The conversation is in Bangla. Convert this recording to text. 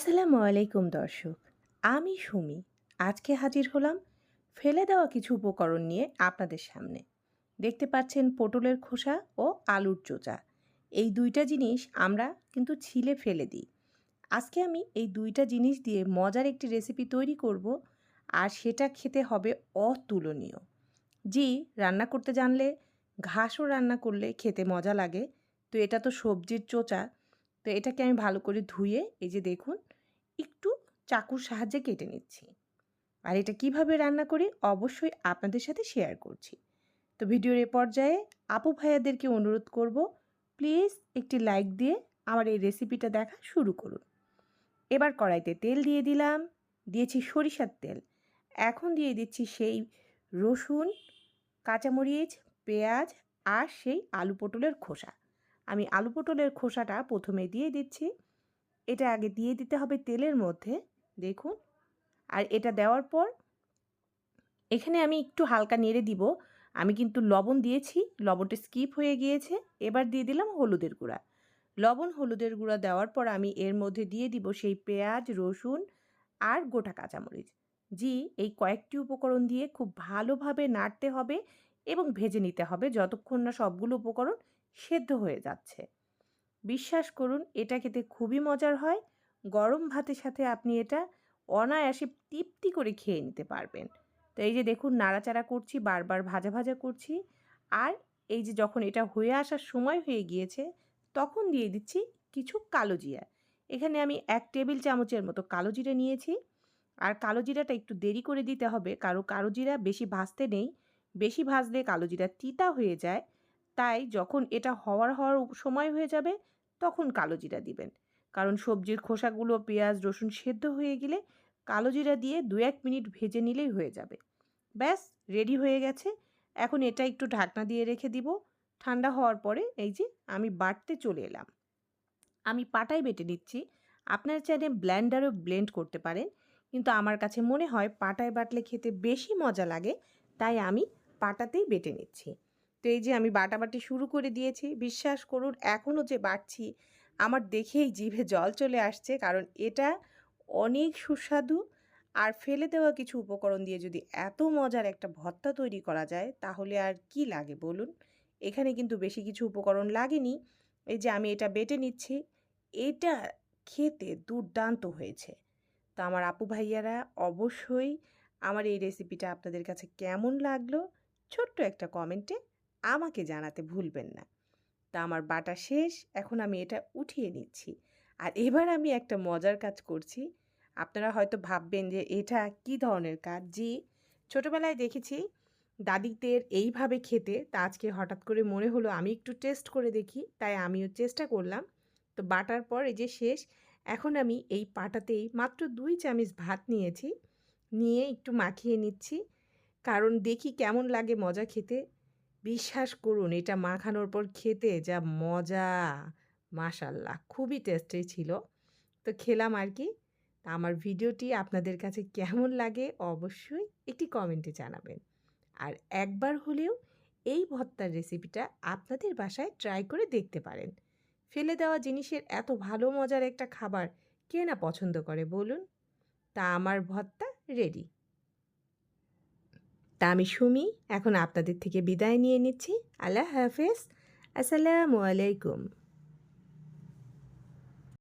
আসসালামু আলাইকুম দর্শক, আমি সুমি। আজকে হাজির হলাম ফেলে দেওয়া কিছু উপকরণ নিয়ে আপনাদের সামনে। দেখতে পাচ্ছেন পটলের খোসা ও আলুর চোচা। এই দুইটা জিনিস আমরা কিন্তু ছিলে ফেলে দিই। আজকে আমি এই দুইটা জিনিস দিয়ে মজার একটি রেসিপি তৈরি করব আর সেটা খেতে হবে অতুলনীয়। জি, রান্না করতে জানলে, ঘাসও রান্না করলে খেতে মজা লাগে। তো এটা তো সবজির চোচা। তো এটাকে আমি ভালো করে ধুয়ে এই যে দেখুন একটু চাকুর সাহায্যে কেটে নিচ্ছি। আর এটা কীভাবে রান্না করি অবশ্যই আপনাদের সাথে শেয়ার করছি। তো ভিডিওর এ পর্যায়ে আপু ভাইয়াদেরকে অনুরোধ করব প্লিজ একটি লাইক দিয়ে আমার এই রেসিপিটা দেখা শুরু করুন। এবার কড়াইতে তেল দিয়ে দিলাম, দিয়েছি সরিষার তেল। এখন দিয়ে দিচ্ছি সেই রসুন, কাঁচামরিচ, পেঁয়াজ আর সেই আলু পটলের খোসা। আমি আলু পটলের খোসাটা প্রথমে দিয়ে দিচ্ছি। এটা আগে দিয়ে দিতে হবে তেলের মধ্যে, দেখুন। আর এটা দেওয়ার পর এখানে আমি একটু হালকা নেড়ে দিব। আমি কিন্তু লবণ দিয়েছি, লবণটা স্কিপ হয়ে গিয়েছে। এবার দিয়ে দিলাম হলুদের গুঁড়া। লবণ, হলুদের গুঁড়া দেওয়ার পর আমি এর মধ্যে দিয়ে দিব সেই পেঁয়াজ, রসুন আর গোটা কাঁচামরিচ। জি, এই কয়েকটি উপকরণ দিয়ে খুব ভালোভাবে নাড়তে হবে এবং ভেজে নিতে হবে। যতক্ষণ না সবগুলো উপকরণ সেদ্ধ হয়ে যাচ্ছে। বিশ্বাস করুন, এটা খেতে খুবই মজার হয়। গরম ভাতের সাথে আপনি এটা অনায়াসে তৃপ্তি করে খেয়ে নিতে পারবেন। তো এই যে দেখুন, নাড়াচাড়া করছি, বারবার ভাজা ভাজা করছি। আর এই যে যখন এটা হয়ে আসার সময় হয়ে গিয়েছে, তখন দিয়ে দিচ্ছি কিছু কালো জিরা। এখানে আমি এক টেবিল চামচের মতো কালো জিরা নিয়েছি। আর কালো জিরাটা একটু দেরি করে দিতে হবে কারও কালো জিরা বেশি ভাজতে নেই। বেশি ভাজলে কালো জিরা তিতা হয়ে যায়। তাই যখন এটা হওয়ার হওয়ার সময় হয়ে যাবে, তখন কালো জিরা দিবেন। কারণ সবজির খোসাগুলো পেঁয়াজ, রসুন সেদ্ধ হয়ে গেলে কালো জিরা দিয়ে দু এক মিনিট ভেজে নিলেই হয়ে যাবে। ব্যাস, রেডি হয়ে গেছে। এখন এটা একটু ঢাকনা দিয়ে রেখে দিব। ঠান্ডা হওয়ার পরে এই যে আমি বাটতে চলে এলাম। আমি পাটায় বেটে নিচ্ছি। আপনার চাইলে ব্ল্যান্ডারও ব্লেন্ড করতে পারেন। কিন্তু আমার কাছে মনে হয় পাটায় বাটলে খেতে বেশি মজা লাগে, তাই আমি পাটাতেই বেটে নিচ্ছি। তো এই যে আমি বাটাবাটি শুরু করে দিয়েছি। বিশ্বাস করুন এখনও যে বাটছি আমার দেখেই জিভে জল চলে আসছে। কারণ এটা অনেক সুস্বাদু আর ফেলে দেওয়া কিছু উপকরণ দিয়ে যদি এত মজার একটা ভর্তা তৈরি করা যায়, তাহলে আর কি লাগে বলুন? এখানে কিন্তু বেশি কিছু উপকরণ লাগেনি। এই যে আমি এটা বেটে নিচ্ছি। এটা খেতে দুর্দান্ত হয়েছে। তো আমার আপু ভাইয়ারা, অবশ্যই আমার এই রেসিপিটা আপনাদের কাছে কেমন লাগল? ছোট্ট একটা কমেন্টে আমাকে জানাতে ভুলবেন না। তা আমার বাটা শেষ, এখন আমি এটা উঠিয়ে নিচ্ছি। আর এবার আমি একটা মজার কাজ করছি। আপনারা হয়তো ভাববেন যে এটা কি ধরনের কাজ? জি, ছোটোবেলায় দেখেছি দাদিদের এইভাবে খেতে, তা আজকে হঠাৎ করে মনে হলো আমি একটু টেস্ট করে দেখি, তাই আমিও চেষ্টা করলাম। তো বাটার পর এই যে শেষ, এখন আমি এই পাটাতেই মাত্র দুই চামচ ভাত নিয়েছি, নিয়ে একটু মাখিয়ে নিচ্ছি। কারণ দেখি কেমন লাগে মজা খেতে। বিশ্বাস করুন, এটা মাখানোর পর খেতে যা মজা। মাশাল্লাহ, খুবই টেস্টি ছিল। তো খেলাম আর কি। তা আমার ভিডিওটি আপনাদের কাছে কেমন লাগে অবশ্যই একটি কমেন্টে জানাবেন। আর একবার হলেও এই ভর্তার রেসিপিটা আপনাদের বাসায় ট্রাই করে দেখতে পারেন। ফেলে দেওয়া জিনিসের এত ভালো মজার একটা খাবার কে না পছন্দ করে বলুন? তা আমার ভর্তা রেডি তা আমি সুমি এখন আপনাদের থেকে বিদায় নিয়ে নিচ্ছি। আল্লাহ হাফেজ। আসসালামু আলাইকুম।